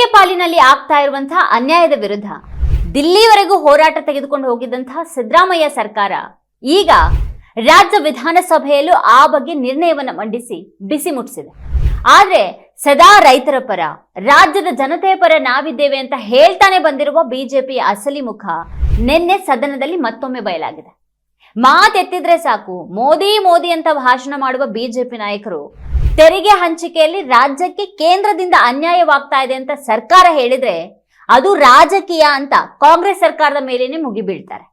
ತೆರಿಗೆ ಪಾಲಿನಲ್ಲಿ ಆಗ್ತಾ ಇರುವಂತಹ ಅನ್ಯಾಯದ ವಿರುದ್ಧ ದಿಲ್ಲಿವರೆಗೂ ಹೋರಾಟ ತೆಗೆದುಕೊಂಡು ಹೋಗಿದ್ದಂತಹ ಸಿದ್ದರಾಮಯ್ಯ ಸರ್ಕಾರ ಈಗ ರಾಜ್ಯ ವಿಧಾನಸಭೆಯಲ್ಲೂ ಆ ಬಗ್ಗೆ ನಿರ್ಣಯವನ್ನು ಮಂಡಿಸಿ ಬಿಸಿ ಮುಟ್ಟಿಸಿದೆ. ಆದ್ರೆ ಸದಾ ರೈತರ ಪರ, ರಾಜ್ಯದ ಜನತೆಯ ಪರ ನಾವಿದ್ದೇವೆ ಅಂತ ಹೇಳ್ತಾನೆ ಬಂದಿರುವ ಬಿಜೆಪಿಯ ಅಸಲಿ ಮುಖ ನಿನ್ನೆ ಸದನದಲ್ಲಿ ಮತ್ತೊಮ್ಮೆ ಬಯಲಾಗಿದೆ. ಮಾತೆತ್ತಿದ್ರೆ ಸಾಕು, ಮೋದಿ ಮೋದಿ ಅಂತ ಭಾಷಣ ಮಾಡುವ ಬಿಜೆಪಿ ನಾಯಕರು ತೆರಿಗೆ ಹಂಚಿಕೆಯಲ್ಲಿ ರಾಜ್ಯಕ್ಕೆ ಕೇಂದ್ರದಿಂದ ಅನ್ಯಾಯವಾಗ್ತಾ ಇದೆ ಅಂತ ಸರ್ಕಾರ ಹೇಳಿದ್ರೆ ಅದು ರಾಜಕೀಯ ಅಂತ ಕಾಂಗ್ರೆಸ್ ಸರ್ಕಾರದ ಮೇಲೇನೆ ಮುಗಿಬೀಳ್ತಾರೆ.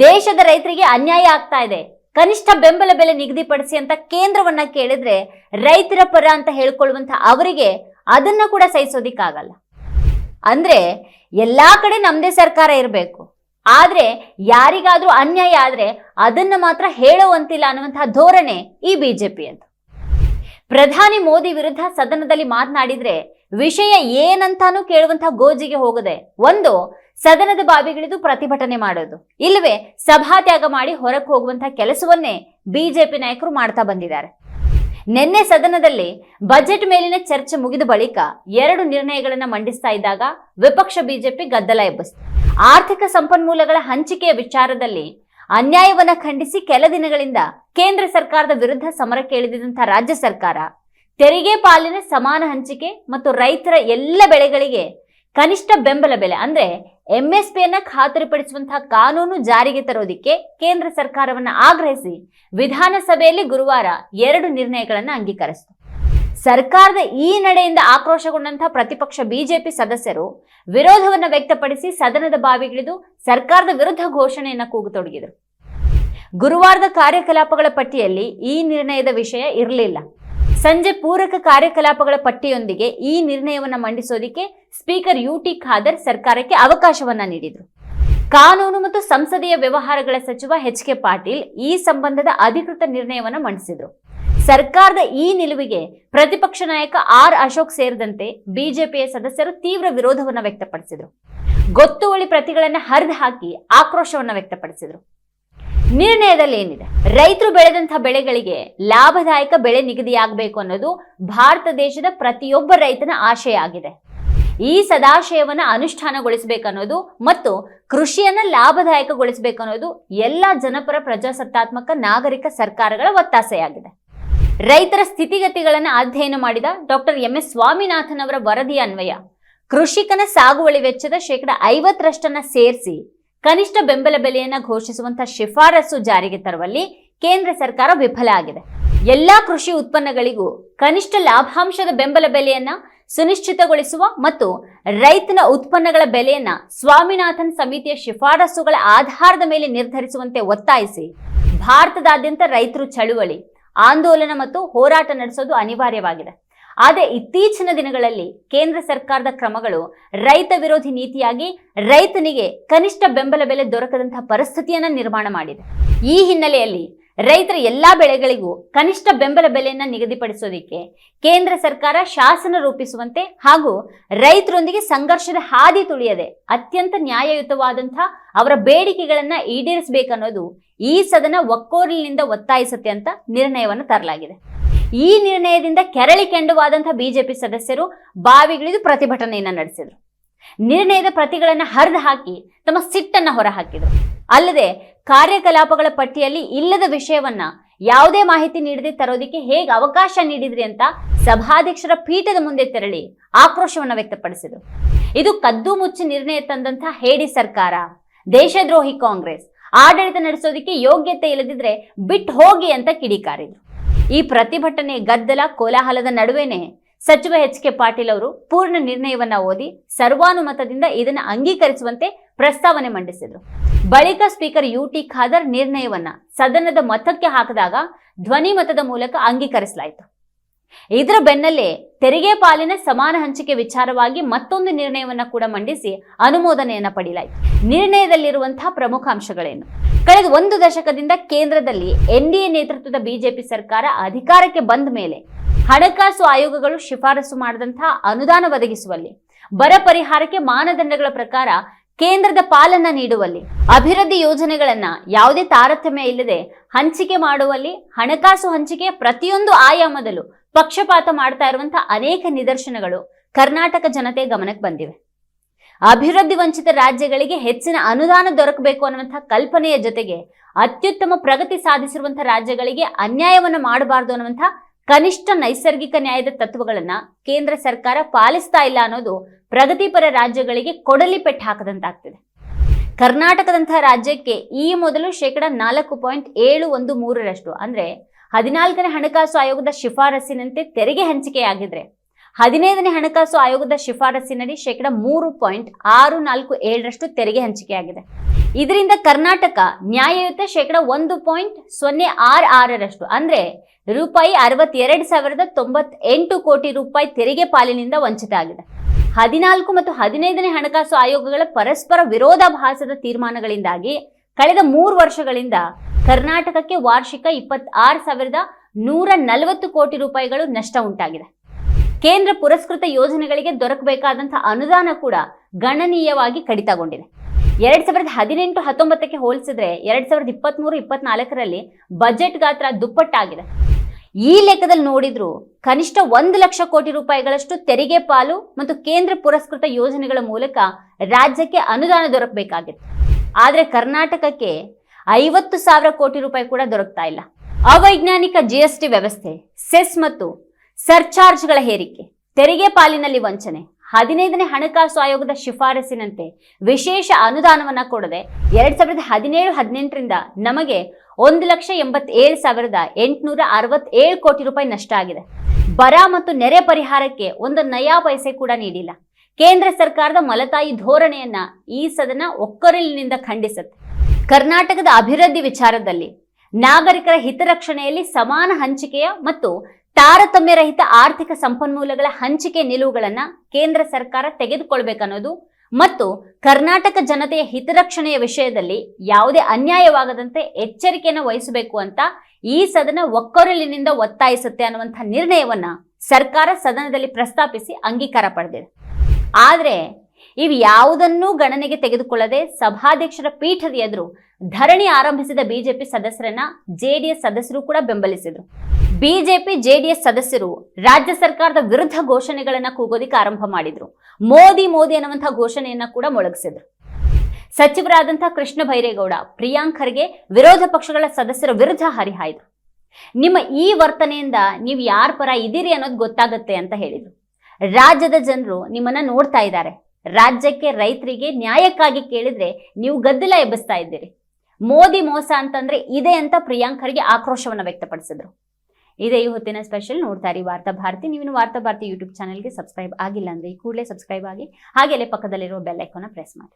ದೇಶದ ರೈತರಿಗೆ ಅನ್ಯಾಯ ಆಗ್ತಾ ಇದೆ. ಕನಿಷ್ಠ ಬೆಂಬಲ ಬೆಲೆ ನಿಗದಿಪಡಿಸಿ ಅಂತ ಕೇಂದ್ರವನ್ನ ಕೇಳಿದ್ರೆ ರೈತರ ಪರ ಅಂತ ಹೇಳ್ಕೊಳ್ಳುವಂತ ಅವರಿಗೆ ಅದನ್ನ ಕೂಡ ಸಹಿಸೋದಿಕ್ಕಾಗಲ್ಲ. ಅಂದ್ರೆ ಎಲ್ಲಾ ಕಡೆ ನಮ್ದೇ ಸರ್ಕಾರ ಇರಬೇಕು. ಆದ್ರೆ ಯಾರಿಗಾದ್ರೂ ಅನ್ಯಾಯ ಆದ್ರೆ ಅದನ್ನ ಮಾತ್ರ ಹೇಳುವಂತಿಲ್ಲ ಅನ್ನುವಂತಹ ಧೋರಣೆ ಈ ಬಿಜೆಪಿ ಅಂತ ಪ್ರಧಾನಿ ಮೋದಿ ವಿರುದ್ಧ ಸದನದಲ್ಲಿ ಮಾತನಾಡಿದ್ರೆ ವಿಷಯ ಏನಂತಾನೂ ಕೇಳುವಂತ ಗೋಜಿಗೆ ಹೋಗದೆ ಒಂದು, ಸದನದ ಬಾವಿಗಿಳಿದು ಪ್ರತಿಭಟನೆ ಮಾಡೋದು. ಇಲ್ಲವೇ, ಸಭಾತ್ಯಾಗ ಮಾಡಿ ಹೊರಕ್ಕೆ ಹೋಗುವಂತಹ ಕೆಲಸವನ್ನೇ ಬಿಜೆಪಿ ನಾಯಕರು ಮಾಡ್ತಾ ಬಂದಿದ್ದಾರೆ. ನಿನ್ನೆ ಸದನದಲ್ಲಿ ಬಜೆಟ್ ಮೇಲಿನ ಚರ್ಚೆ ಮುಗಿದ ಬಳಿಕ ಎರಡು ನಿರ್ಣಯಗಳನ್ನ ಮಂಡಿಸ್ತಾ ಇದ್ದಾಗ ವಿಪಕ್ಷ ಬಿಜೆಪಿ ಗದ್ದಲ ಎಬ್ಬಿಸಿತು. ಆರ್ಥಿಕ ಸಂಪನ್ಮೂಲಗಳ ಹಂಚಿಕೆಯ ವಿಚಾರದಲ್ಲಿ ಅನ್ಯಾಯವನ್ನ ಖಂಡಿಸಿ ಕೆಲ ದಿನಗಳಿಂದ ಕೇಂದ್ರ ಸರ್ಕಾರದ ವಿರುದ್ಧ ಸಮರಕ್ಕೆ ಕೇಳಿದಂತಹ ರಾಜ್ಯ ಸರ್ಕಾರ, ತೆರಿಗೆ ಪಾಲಿನ ಸಮಾನ ಹಂಚಿಕೆ ಮತ್ತು ರೈತರ ಎಲ್ಲ ಬೆಳೆಗಳಿಗೆ ಕನಿಷ್ಠ ಬೆಂಬಲ ಬೆಲೆ ಅಂದ್ರೆ ಎಂಎಸ್ಪಿಯನ್ನ ಖಾತರಿಪಡಿಸುವಂತಹ ಕಾನೂನು ಜಾರಿಗೆ ತರೋದಿಕ್ಕೆ ಕೇಂದ್ರ ಸರ್ಕಾರವನ್ನ ಆಗ್ರಹಿಸಿ ವಿಧಾನಸಭೆಯಲ್ಲಿ ಗುರುವಾರ ಎರಡು ನಿರ್ಣಯಗಳನ್ನು ಅಂಗೀಕರಿಸಿತು. ಸರ್ಕಾರದ ಈ ನಡೆಯಿಂದ ಆಕ್ರೋಶಗೊಂಡಂತಹ ಪ್ರತಿಪಕ್ಷ ಬಿಜೆಪಿ ಸದಸ್ಯರು ವಿರೋಧವನ್ನು ವ್ಯಕ್ತಪಡಿಸಿ ಸದನದ ಬಾವಿಗಿಳಿದು ಸರ್ಕಾರದ ವಿರುದ್ಧ ಘೋಷಣೆಯನ್ನು ಕೂಗತೊಡಗಿದರು ಗುರುವಾರದ ಕಾರ್ಯಕಲಾಪಗಳ ಪಟ್ಟಿಯಲ್ಲಿ ಈ ನಿರ್ಣಯದ ವಿಷಯ ಇರಲಿಲ್ಲ. ಸಂಜೆ ಪೂರಕ ಕಾರ್ಯಕಲಾಪಗಳ ಪಟ್ಟಿಯೊಂದಿಗೆ ಈ ನಿರ್ಣಯವನ್ನು ಮಂಡಿಸೋದಿಕ್ಕೆ ಸ್ಪೀಕರ್ ಯು ಟಿ ಖಾದರ್ ಸರ್ಕಾರಕ್ಕೆ ಅವಕಾಶವನ್ನ ನೀಡಿದರು. ಕಾನೂನು ಮತ್ತು ಸಂಸದೀಯ ವ್ಯವಹಾರಗಳ ಸಚಿವ ಎಚ್ ಕೆ ಪಾಟೀಲ್ ಈ ಸಂಬಂಧದ ಅಧಿಕೃತ ನಿರ್ಣಯವನ್ನು ಮಂಡಿಸಿದರು. ಸರ್ಕಾರದ ಈ ನಿಲುವಿಗೆ ಪ್ರತಿಪಕ್ಷ ನಾಯಕ ಆರ್ ಅಶೋಕ್ ಸೇರಿದಂತೆ ಬಿಜೆಪಿಯ ಸದಸ್ಯರು ತೀವ್ರ ವಿರೋಧವನ್ನು ವ್ಯಕ್ತಪಡಿಸಿದರು. ಗೊತ್ತುವಳಿ ಪ್ರತಿಗಳನ್ನು ಹರಿದು ಹಾಕಿ ಆಕ್ರೋಶವನ್ನು ವ್ಯಕ್ತಪಡಿಸಿದರು. ನಿರ್ಣಯದಲ್ಲಿ ಏನಿದೆ? ರೈತರು ಬೆಳೆದಂತಹ ಬೆಳೆಗಳಿಗೆ ಲಾಭದಾಯಕ ಬೆಳೆ ನಿಗದಿಯಾಗಬೇಕು ಅನ್ನೋದು ಭಾರತ ದೇಶದ ಪ್ರತಿಯೊಬ್ಬ ರೈತನ ಆಶಯ ಆಗಿದೆ. ಈ ಸದಾಶಯವನ್ನ ಅನುಷ್ಠಾನಗೊಳಿಸಬೇಕನ್ನೋದು ಮತ್ತು ಕೃಷಿಯನ್ನು ಲಾಭದಾಯಕಗೊಳಿಸಬೇಕನ್ನೋದು ಎಲ್ಲ ಜನಪರ ಪ್ರಜಾಸತ್ತಾತ್ಮಕ ನಾಗರಿಕ ಸರ್ಕಾರಗಳ ಒತ್ತಾಸೆಯಾಗಿದೆ. ರೈತರ ಸ್ಥಿತಿಗತಿಗಳನ್ನು ಅಧ್ಯಯನ ಮಾಡಿದ ಡಾಕ್ಟರ್ ಎಂ ಎಸ್ ಸ್ವಾಮಿನಾಥನ್ ಅವರ ವರದಿ ಅನ್ವಯ. ಕೃಷಿಕನ ಸಾಗುವಳಿ ವೆಚ್ಚದ ಶೇಕಡ ಐವತ್ತರಷ್ಟನ್ನ ಸೇರಿಸಿ ಕನಿಷ್ಠ ಬೆಂಬಲ ಬೆಲೆಯನ್ನ ಘೋಷಿಸುವಂತಹ ಶಿಫಾರಸು ಜಾರಿಗೆ ತರುವಲ್ಲಿ ಕೇಂದ್ರ ಸರ್ಕಾರ ವಿಫಲ ಆಗಿದೆ. ಎಲ್ಲಾ ಕೃಷಿ ಉತ್ಪನ್ನಗಳಿಗೂ ಕನಿಷ್ಠ ಲಾಭಾಂಶದ ಬೆಂಬಲ ಬೆಲೆಯನ್ನ ಸುನಿಶ್ಚಿತಗೊಳಿಸುವ ಮತ್ತು ರೈತನ ಉತ್ಪನ್ನಗಳ ಬೆಲೆಯನ್ನ ಸ್ವಾಮಿನಾಥನ್ ಸಮಿತಿಯ ಶಿಫಾರಸುಗಳ ಆಧಾರದ ಮೇಲೆ ನಿರ್ಧರಿಸುವಂತೆ ಒತ್ತಾಯಿಸಿ ಭಾರತದಾದ್ಯಂತ ರೈತರು ಚಳುವಳಿ ಆಂದೋಲನ ಮತ್ತು ಹೋರಾಟ ನಡೆಸೋದು ಅನಿವಾರ್ಯವಾಗಿದೆ. ಆದರೆ ಇತ್ತೀಚಿನ ದಿನಗಳಲ್ಲಿ ಕೇಂದ್ರ ಸರ್ಕಾರದ ಕ್ರಮಗಳು ರೈತ ವಿರೋಧಿ ನೀತಿಯಾಗಿ ರೈತನಿಗೆ ಕನಿಷ್ಠ ಬೆಂಬಲ ಬೆಲೆ ದೊರಕದಂತಹ ಪರಿಸ್ಥಿತಿಯನ್ನು ನಿರ್ಮಾಣ ಮಾಡಿದೆ. ಈ ಹಿನ್ನೆಲೆಯಲ್ಲಿ ರೈತರ ಎಲ್ಲಾ ಬೆಳೆಗಳಿಗೂ ಕನಿಷ್ಠ ಬೆಂಬಲ ಬೆಲೆಯನ್ನ ನಿಗದಿಪಡಿಸೋದಿಕ್ಕೆ ಕೇಂದ್ರ ಸರ್ಕಾರ ಶಾಸನ ರೂಪಿಸುವಂತೆ ಹಾಗೂ ರೈತರೊಂದಿಗೆ ಸಂಘರ್ಷದ ಹಾದಿ ತುಳಿಯದೆ ಅತ್ಯಂತ ನ್ಯಾಯಯುತವಾದಂತಹ ಅವರ ಬೇಡಿಕೆಗಳನ್ನ ಈಡೇರಿಸಬೇಕನ್ನೋದು ಈ ಸದನ ಒಕ್ಕೋರಿನಿಂದ ಒತ್ತಾಯಿಸುತ್ತೆ ಅಂತ ನಿರ್ಣಯವನ್ನು ತರಲಾಗಿದೆ. ಈ ನಿರ್ಣಯದಿಂದ ಕೆರಳಿ ಕೆಂಡುವಾದಂತಹ ಬಿಜೆಪಿ ಸದಸ್ಯರು ಬಾವಿಗಿಳಿದು ಪ್ರತಿಭಟನೆಯನ್ನ ನಡೆಸಿದರು. ನಿರ್ಣಯದ ಪ್ರತಿಗಳನ್ನ ಹರಿದು ಹಾಕಿ ತಮ್ಮ ಸಿಟ್ಟನ್ನ ಹೊರಹಾಕಿದರು. ಅಲ್ಲದೆ ಕಾರ್ಯಕಲಾಪಗಳ ಪಟ್ಟಿಯಲ್ಲಿ ಇಲ್ಲದ ವಿಷಯವನ್ನ ಯಾವುದೇ ಮಾಹಿತಿ ನೀಡದೆ ತರೋದಿಕ್ಕೆ ಹೇಗೆ ಅವಕಾಶ ನೀಡಿದ್ರಿ ಅಂತ ಸಭಾಧ್ಯಕ್ಷರ ಪೀಠದ ಮುಂದೆ ತೆರಳಿ ಆಕ್ರೋಶವನ್ನ ವ್ಯಕ್ತಪಡಿಸಿದರು. ಇದು ಕದ್ದು ಮುಚ್ಚಿ ನಿರ್ಣಯ ತಂದಂತಹ ಹೇಡಿ ಸರ್ಕಾರ, ದೇಶದ್ರೋಹಿ ಕಾಂಗ್ರೆಸ್, ಆಡಳಿತ ನಡೆಸೋದಿಕ್ಕೆ ಯೋಗ್ಯತೆ ಇಲ್ಲದಿದ್ರೆ ಬಿಟ್ಟು ಹೋಗಿ ಅಂತ ಕಿಡಿಕಾರಿದ್ರು. ಈ ಪ್ರತಿಭಟನೆ, ಗದ್ದಲ, ಕೋಲಾಹಲದ ನಡುವೆನೆ ಸಚಿವ ಎಚ್ ಕೆ ಪಾಟೀಲ್ ಅವರು ಪೂರ್ಣ ನಿರ್ಣಯವನ್ನ ಓದಿ ಸರ್ವಾನುಮತದಿಂದ ಇದನ್ನು ಅಂಗೀಕರಿಸುವಂತೆ ಪ್ರಸ್ತಾವನೆ ಮಂಡಿಸಿದರು. ಬಳಿಕ ಸ್ಪೀಕರ್ ಯು ಟಿ ಖಾದರ್ ನಿರ್ಣಯವನ್ನ ಸದನದ ಮತಕ್ಕೆ ಹಾಕಿದಾಗ ಧ್ವನಿ ಮತದ ಮೂಲಕ ಅಂಗೀಕರಿಸಲಾಯಿತು. ಇದರ ಬೆನ್ನಲ್ಲೇ ತೆರಿಗೆ ಪಾಲಿನ ಸಮಾನ ಹಂಚಿಕೆ ವಿಚಾರವಾಗಿ ಮತ್ತೊಂದು ನಿರ್ಣಯವನ್ನ ಕೂಡ ಮಂಡಿಸಿ ಅನುಮೋದನೆಯನ್ನ ಪಡೆಯಲಾಯಿತು. ನಿರ್ಣಯದಲ್ಲಿರುವಂತಹ ಪ್ರಮುಖ ಅಂಶಗಳೇನು? ಕಳೆದ ಒಂದು ದಶಕದಿಂದ ಕೇಂದ್ರದಲ್ಲಿ ಎನ್ಡಿಎ ನೇತೃತ್ವದ ಬಿಜೆಪಿ ಸರ್ಕಾರ ಅಧಿಕಾರಕ್ಕೆ ಬಂದ ಮೇಲೆ ಹಣಕಾಸು ಆಯೋಗಗಳು ಶಿಫಾರಸು ಮಾಡಿದಂತಹ ಅನುದಾನ ಒದಗಿಸುವಲ್ಲಿ ಬರ ಪರಿಹಾರಕ್ಕೆ ಮಾನದಂಡಗಳ ಪ್ರಕಾರ ಕೇಂದ್ರದ ಪಾಲನ್ನ ನೀಡುವಲ್ಲಿ. ಅಭಿವೃದ್ಧಿ ಯೋಜನೆಗಳನ್ನ ಯಾವುದೇ ತಾರತಮ್ಯ ಇಲ್ಲದೆ ಹಂಚಿಕೆ ಮಾಡುವಲ್ಲಿ, ಹಣಕಾಸು ಹಂಚಿಕೆಯ ಪ್ರತಿಯೊಂದು ಆಯಾಮದಲ್ಲೂ ಪಕ್ಷಪಾತ ಮಾಡ್ತಾ ಇರುವಂತಹ ಅನೇಕ ನಿದರ್ಶನಗಳು ಕರ್ನಾಟಕ ಜನತೆ ಗಮನಕ್ಕೆ ಬಂದಿವೆ. ಅಭಿವೃದ್ಧಿ ವಂಚಿತ ರಾಜ್ಯಗಳಿಗೆ ಹೆಚ್ಚಿನ ಅನುದಾನ ದೊರಕಬೇಕು ಅನ್ನುವಂತಹ ಕಲ್ಪನೆಯ ಜೊತೆಗೆ ಅತ್ಯುತ್ತಮ ಪ್ರಗತಿ ಸಾಧಿಸಿರುವಂತಹ ರಾಜ್ಯಗಳಿಗೆ ಅನ್ಯಾಯವನ್ನು ಮಾಡಬಾರದು ಅನ್ನುವಂತಹ ಕನಿಷ್ಠ ನೈಸರ್ಗಿಕ ನ್ಯಾಯದ ತತ್ವಗಳನ್ನ ಕೇಂದ್ರ ಸರ್ಕಾರ ಪಾಲಿಸ್ತಾ ಇಲ್ಲ ಅನ್ನೋದು ಪ್ರಗತಿಪರ ರಾಜ್ಯಗಳಿಗೆ ಕೊಡಲಿ ಪೆಟ್ಟು ಹಾಕದಂತಾಗ್ತಿದೆ. ಕರ್ನಾಟಕದಂತಹ ರಾಜ್ಯಕ್ಕೆ ಈ ಮೊದಲು ಶೇಕಡ ನಾಲ್ಕು ಪಾಯಿಂಟ್ ಏಳು ಒಂದು ಮೂರರಷ್ಟು, ಅಂದ್ರೆ ಹದಿನಾಲ್ಕನೇ ಹಣಕಾಸು ಆಯೋಗದ ಶಿಫಾರಸ್ಸಿನಂತೆ ತೆರಿಗೆ ಹಂಚಿಕೆಯಾಗಿದ್ರೆ ಹದಿನೈದನೇ ಹಣಕಾಸು ಆಯೋಗದ ಶಿಫಾರಸ್ಸಿನಡಿ ಶೇಕಡ ಮೂರು ಪಾಯಿಂಟ್ ಆರು ನಾಲ್ಕು ಏಳರಷ್ಟು ತೆರಿಗೆ ಹಂಚಿಕೆಯಾಗಿದೆ. ಇದರಿಂದ ಕರ್ನಾಟಕ ನ್ಯಾಯಯುತ ಶೇಕಡ ಒಂದು ಪಾಯಿಂಟ್ ಸೊನ್ನೆ ಆರ್ ಆರರಷ್ಟು, ಅಂದ್ರೆ ರೂಪಾಯಿ ಅರವತ್ತೆರಡು ಸಾವಿರದ ತೊಂಬತ್ತೆಂಟು ಕೋಟಿ ರೂಪಾಯಿ ತೆರಿಗೆ ಪಾಲಿನಿಂದ ವಂಚಿತ ಆಗಿದೆ. ಹದಿನಾಲ್ಕು ಮತ್ತು ಹದಿನೈದನೇ ಹಣಕಾಸು ಆಯೋಗಗಳ ಪರಸ್ಪರ ವಿರೋಧಾಭಾಸದ ತೀರ್ಮಾನಗಳಿಂದಾಗಿ ಕಳೆದ ಮೂರು ವರ್ಷಗಳಿಂದ ಕರ್ನಾಟಕಕ್ಕೆ ವಾರ್ಷಿಕ ಇಪ್ಪತ್ತಾರು ಸಾವಿರದ ನೂರ ನಲವತ್ತು ಕೋಟಿ ರೂಪಾಯಿಗಳು ನಷ್ಟ ಉಂಟಾಗಿದೆ. ಕೇಂದ್ರ ಪುರಸ್ಕೃತ ಯೋಜನೆಗಳಿಗೆ ದೊರಕಬೇಕಾದಂತಹ ಅನುದಾನ ಕೂಡ ಗಣನೀಯವಾಗಿ ಕಡಿತಗೊಂಡಿದೆ. ಎರಡ್ ಸಾವಿರದ ಹದಿನೆಂಟು ಹತ್ತೊಂಬತ್ತಕ್ಕೆ ಹೋಲಿಸಿದ್ರೆ ಎರಡ್ ಸಾವಿರದ ಇಪ್ಪತ್ಮೂರು, ಇಪ್ಪತ್ನಾಲ್ಕರಲ್ಲಿ ಬಜೆಟ್ ಗಾತ್ರ ದುಪ್ಪಟ್ಟಾಗಿದೆ. ಈ ಲೆಕ್ಕದಲ್ಲಿ ನೋಡಿದ್ರು ಕನಿಷ್ಠ ಒಂದು ಲಕ್ಷ ಕೋಟಿ ರೂಪಾಯಿಗಳಷ್ಟು ತೆರಿಗೆ ಪಾಲು ಮತ್ತು ಕೇಂದ್ರ ಪುರಸ್ಕೃತ ಯೋಜನೆಗಳ ಮೂಲಕ ರಾಜ್ಯಕ್ಕೆ ಅನುದಾನ ದೊರಕಬೇಕಾಗಿತ್ತು. ಆದರೆ ಕರ್ನಾಟಕಕ್ಕೆ ಐವತ್ತು ಸಾವಿರ ಕೋಟಿ ರೂಪಾಯಿ ಕೂಡ ದೊರಕ್ತಾ ಇಲ್ಲ. ಅವೈಜ್ಞಾನಿಕ ಜಿಎಸ್ಟಿ ವ್ಯವಸ್ಥೆ ಸೆಸ್ ಮತ್ತು ಸರ್ಚಾರ್ಜ್ಗಳ ಹೇರಿಕೆ, ತೆರಿಗೆ ಪಾಲಿನಲ್ಲಿ ವಂಚನೆ, ಹದಿನೈದನೇ ಹಣಕಾಸು ಆಯೋಗದ ಶಿಫಾರಸಿನಂತೆ ವಿಶೇಷ ಅನುದಾನವನ್ನ ಕೊಡದೆ ಎರಡ್ ಸಾವಿರದ ಹದಿನೇಳು ಹದಿನೆಂಟರಿಂದ ನಮಗೆ ಒಂದು ಲಕ್ಷ ಎಂಬತ್ತೇಳು ಸಾವಿರದ ಎಂಟುನೂರ ಅರವತ್ತೇಳು ಕೋಟಿ ರೂಪಾಯಿ ನಷ್ಟ ಆಗಿದೆ. ಬರ ಮತ್ತು ನೆರೆ ಪರಿಹಾರಕ್ಕೆ ಒಂದು ನಯಾ ಪೈಸೆ ಕೂಡ ನೀಡಿಲ್ಲ. ಕೇಂದ್ರ ಸರ್ಕಾರದ ಮಲತಾಯಿ ಧೋರಣೆಯನ್ನ ಈ ಸದನ ಒಕ್ಕೊರಲಿನಿಂದ ಖಂಡಿಸುತ್ತೆ. ಕರ್ನಾಟಕದ ಅಭಿವೃದ್ಧಿ ವಿಚಾರದಲ್ಲಿ ನಾಗರಿಕರ ಹಿತರಕ್ಷಣೆಯಲ್ಲಿ ಸಮಾನ ಹಂಚಿಕೆಯ ಮತ್ತು ತಾರತಮ್ಯ ರಹಿತ ಆರ್ಥಿಕ ಸಂಪನ್ಮೂಲಗಳ ಹಂಚಿಕೆ ನಿಲುವುಗಳನ್ನ ಕೇಂದ್ರ ಸರ್ಕಾರ ತೆಗೆದುಕೊಳ್ಬೇಕನ್ನೋದು ಮತ್ತು ಕರ್ನಾಟಕ ಜನತೆಯ ಹಿತರಕ್ಷಣೆಯ ವಿಷಯದಲ್ಲಿ ಯಾವುದೇ ಅನ್ಯಾಯವಾಗದಂತೆ ಎಚ್ಚರಿಕೆಯನ್ನು ವಹಿಸಬೇಕು ಅಂತ ಈ ಸದನ ಒಕ್ಕೊರಲಿನಿಂದ ಒತ್ತಾಯಿಸುತ್ತೆ ಅನ್ನುವಂಥ ನಿರ್ಣಯವನ್ನ ಸರ್ಕಾರ ಸದನದಲ್ಲಿ ಪ್ರಸ್ತಾಪಿಸಿ ಅಂಗೀಕಾರ ಪಡೆದಿದೆ. ಆದರೆ ಇವು ಯಾವುದನ್ನೂ ಗಣನೆಗೆ ತೆಗೆದುಕೊಳ್ಳದೆ ಸಭಾಧ್ಯಕ್ಷರ ಪೀಠದ ಎದುರು ಧರಣಿ ಆರಂಭಿಸಿದ ಬಿಜೆಪಿ ಸದಸ್ಯರನ್ನ ಜೆಡಿಎಸ್ ಸದಸ್ಯರು ಕೂಡ ಬೆಂಬಲಿಸಿದ್ರು. ಬಿಜೆಪಿ ಜೆಡಿಎಸ್ ಸದಸ್ಯರು ರಾಜ್ಯ ಸರ್ಕಾರದ ವಿರುದ್ಧ ಘೋಷಣೆಗಳನ್ನ ಕೂಗೋದಿಕ್ಕೆ ಆರಂಭ ಮಾಡಿದ್ರು. ಮೋದಿ ಮೋದಿ ಅನ್ನುವಂತಹ ಘೋಷಣೆಯನ್ನ ಕೂಡ ಮೊಳಗಿಸಿದ್ರು. ಸಚಿವರಾದಂತಹ ಕೃಷ್ಣ ಬೈರೇಗೌಡ, ಪ್ರಿಯಾಂಕ್ ಖರ್ಗೆ ವಿರೋಧ ಪಕ್ಷಗಳ ಸದಸ್ಯರ ವಿರುದ್ಧ ಹರಿಹಾಯ್ದ್ರು. ನಿಮ್ಮ ಈ ವರ್ತನೆಯಿಂದ ನೀವು ಯಾರ ಪರ ಇದ್ದೀರಿ ಅನ್ನೋದು ಗೊತ್ತಾಗುತ್ತೆ ಅಂತ ಹೇಳಿದ್ರು. ರಾಜ್ಯದ ಜನರು ನಿಮ್ಮನ್ನ ನೋಡ್ತಾ ಇದ್ದಾರೆ. ರಾಜ್ಯಕ್ಕೆ ರೈತರಿಗೆ ನ್ಯಾಯಕ್ಕಾಗಿ ಕೇಳಿದ್ರೆ ನೀವು ಗದ್ದಲ ಎಬ್ಬಿಸ್ತಾ ಇದ್ದೀರಿ. ಮೋದಿ ಮೋಸ ಅಂತಂದ್ರೆ ಇದೆ ಅಂತ ಪ್ರಿಯಾಂಕ್ ಖರ್ಗೆ ಆಕ್ರೋಶವನ್ನ ವ್ಯಕ್ತಪಡಿಸಿದ್ರು. ಇದೇ ಈ ಹೊತ್ತಿನ ಸ್ಪೆಷಲ್ ನೋಡ್ತಾ ಇರಿ ವಾರ್ತಾ ಭಾರತಿ. ನೀವು ವಾರ್ತಾ ಭಾರತಿ ಯೂಟ್ಯೂಬ್ ಚಾನಲ್ಗೆ ಸಬ್ಸ್ಕ್ರೈಬ್ ಆಗಿಲ್ಲ ಅಂದ್ರೆ ಈ ಕೂಡಲೇ ಸಬ್ಸ್ಕ್ರೈಬ್ ಆಗಿ ಹಾಗೆ ಅಲ್ಲೇ ಪಕ್ಕದಲ್ಲಿರೋ ಬೆಲ್ ಐಕೋನ ಪ್ರೆಸ್ ಮಾಡಿ.